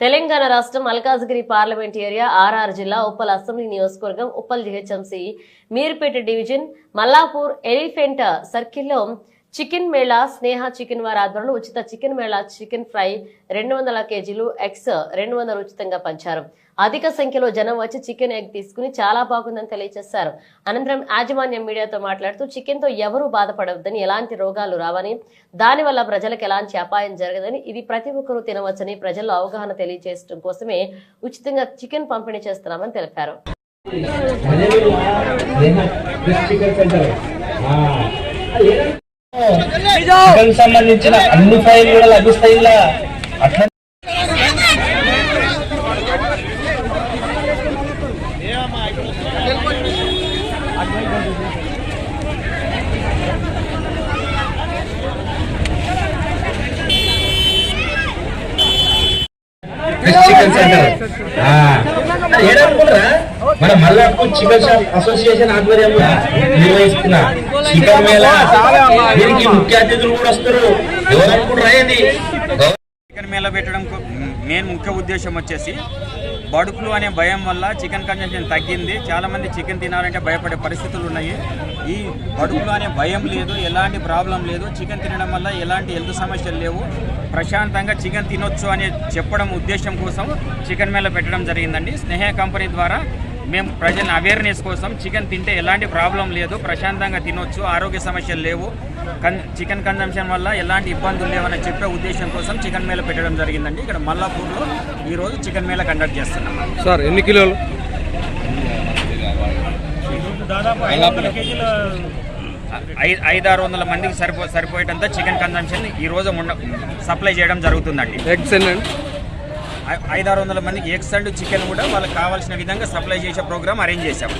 తెలంగాణ రాష్ట్రం Malkajgiri parliament area RR జిల్లా Uppal assembly నియోజకవర్గం Uppal GHMC Meerpet division Mallapur elephant సర్కిల్లో చికెన్ మేళా స్నేహ చికెన్ వారి ఆధ్వర్యంలో ఉచిత చికెన్ మేళా చికెన్ ఫ్రై రెండు వందల కేజీలు ఎగ్స్ రెండు వందలు ఉచితంగా పంచారు. అధిక సంఖ్యలో జనం వచ్చి చికెన్ ఎగ్ తీసుకుని చాలా బాగుందని తెలియజేశారు. అనంతరం యాజమాన్యం మీడియాతో మాట్లాడుతూ చికెన్తో ఎవరూ బాధపడవద్దని ఎలాంటి రోగాలు రావని దానివల్ల ప్రజలకు ఎలాంటి అపాయం జరగదని ఇది ప్రతి ఒక్కరూ తినవచ్చని ప్రజల్లో అవగాహన తెలియజేయడం కోసమే ఉచితంగా చికెన్ పంపిణీ చేస్తున్నామని తెలిపారు. సంబంధించిన అన్ని ఫైల్ కూడా లభిస్తాయి అట్లా చికెన్ సెంటర్. మన మల్లాపూర్ చికెన్ షాప్ అసోసియేషన్ ఆధ్వర్యంలో నిర్వహిస్తున్న చికెన్ మేళ దీనికి ముఖ్య అతిథులు కూడా వస్తారు? ఎవరనుకుంటారా చికెన్ మేళ పెట్టడం మెయిన్ ముఖ్య ఉద్దేశం వచ్చేసి బర్డ్ ఫ్లూ అనే భయం వల్ల చికెన్ కన్జంప్షన్ తగ్గింది. చాలా మంది చికెన్ తినాలంటే భయపడే పరిస్థితులు ఉన్నాయి. ఈ బర్డ్ ఫ్లూ అనే భయం లేదు ఎలాంటి ప్రాబ్లం లేదు. చికెన్ తినడం వల్ల ఎలాంటి హెల్త్ సమస్యలు లేవు. ప్రశాంతంగా చికెన్ తినొచ్చు అని చెప్పడం ఉద్దేశం కోసం చికెన్ మేళ పెట్టడం జరిగిందండి. స్నేహ కంపెనీ ద్వారా మేము ప్రజల అవేర్నెస్ కోసం చికెన్ తింటే ఎలాంటి ప్రాబ్లం లేదు ప్రశాంతంగా తినొచ్చు ఆరోగ్య సమస్యలు లేవు. కన్ చికెన్ కన్జంప్షన్ వల్ల ఎలాంటి ఇబ్బందులు లేవని చెప్పే ఉద్దేశం కోసం చికెన్ మేళ పెట్టడం జరిగిందండి. ఇక్కడ మల్లాపూర్లో ఈరోజు చికెన్ మేళ కండక్ట్ చేస్తున్నాం. సార్ ఎన్ని కిలోలు? దాదాపు ఐదు వందల కేజీల ఐదు ఆరు వందల మందికి సరిపో సరిపోయేటంత చికెన్ కన్జంప్షన్ ఈ రోజు ఉండ సప్లై చేయడం జరుగుతుందండి. ఎగ్స్ ఎన్ని? ఐదారు వందల మందికి ఎగ్స్ అండ్ చికెన్ కూడా వాళ్ళకి కావాల్సిన విధంగా సప్లై చేసే ప్రోగ్రామ్ అరేంజ్ చేశాం.